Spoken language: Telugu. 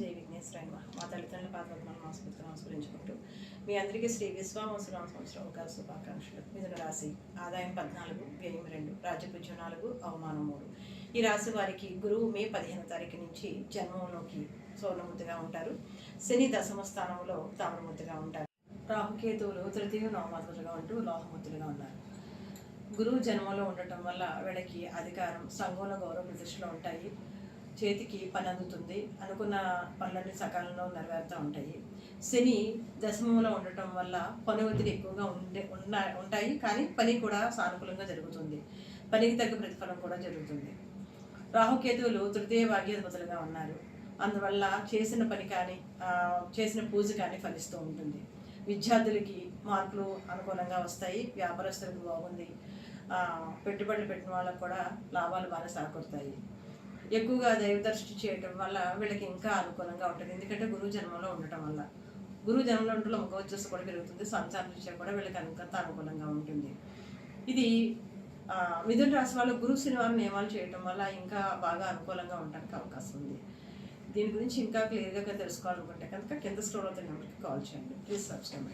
జై విఘ్నేశ్వరాయ మా తల్లిదండ్రుల పాత్రలను నమస్కృతం నమస్కరించుకుంటూ మీ అందరికీ శ్రీ విశ్వామసురామ సంవత్సరం అవకాశ శుభాకాంక్షలు. మిథున రాశి ఆదాయం పద్నాలుగు వ్యయం రెండు రాజ్యపూజ్యం నాలుగు అవమానం మూడు. ఈ రాశి వారికి గురువు మే పదిహేను తారీఖు నుంచి జన్మంలోకి సోనముద్దుగా ఉంటారు. శని దశమ స్థానంలో తామరముద్దుగా ఉంటారు. రాహుకేతువులు తృతీయ నవమాతులుగా ఉంటూ లోహముద్దులుగా ఉన్నారు. గురువు జన్మలో ఉండటం వల్ల వీళ్ళకి అధికారం సంఘంలో గౌరవ ప్రతిష్టలు ఉంటాయి. చేతికి పని అందుతుంది అనుకున్న పనులన్నీ సకాలంలో నెరవేరుతూ ఉంటాయి. శని దశమంలో ఉండటం వల్ల పని ఒత్తిడి ఎక్కువగా ఉండే ఉన్నా ఉంటాయి. కానీ పని కూడా సానుకూలంగా జరుగుతుంది. పనికి తగ్గ ప్రతిఫలం కూడా జరుగుతుంది. రాహుకేతువులు తృతీయ భాగ్యాధిపతులుగా ఉన్నారు. అందువల్ల చేసిన పని కానీ చేసిన పూజ కానీ ఫలిస్తూ ఉంటుంది. విద్యార్థులకి మార్కులు అనుకూలంగా వస్తాయి. వ్యాపారస్తులకు బాగుంది. పెట్టుబడులు పెట్టిన వాళ్ళకు కూడా లాభాలు బాగా సాగుతాయి. ఎక్కువగా దైవ దృష్టి చేయటం వల్ల వీళ్ళకి ఇంకా అనుకూలంగా ఉంటుంది. ఎందుకంటే గురువు జన్మలో ఉండటం వల్ల. గురువు జన్మలో ఉండటంలో ముఖ వచ్చేసి కూడా పెరుగుతుంది. సంచార రీత్యా కూడా వీళ్ళకి అంత అనుకూలంగా ఉంటుంది. ఇది మిథున రాశి వాళ్ళు గురు శనివారం నియమాలు చేయటం వల్ల ఇంకా బాగా అనుకూలంగా ఉండడానికి అవకాశం ఉంది. దీని గురించి ఇంకా క్లియర్గా తెలుసుకోవాలనుకుంటే కనుక కింద స్టోర్ అవుతున్న నెంబర్కి కాల్ చేయండి. Please subscribe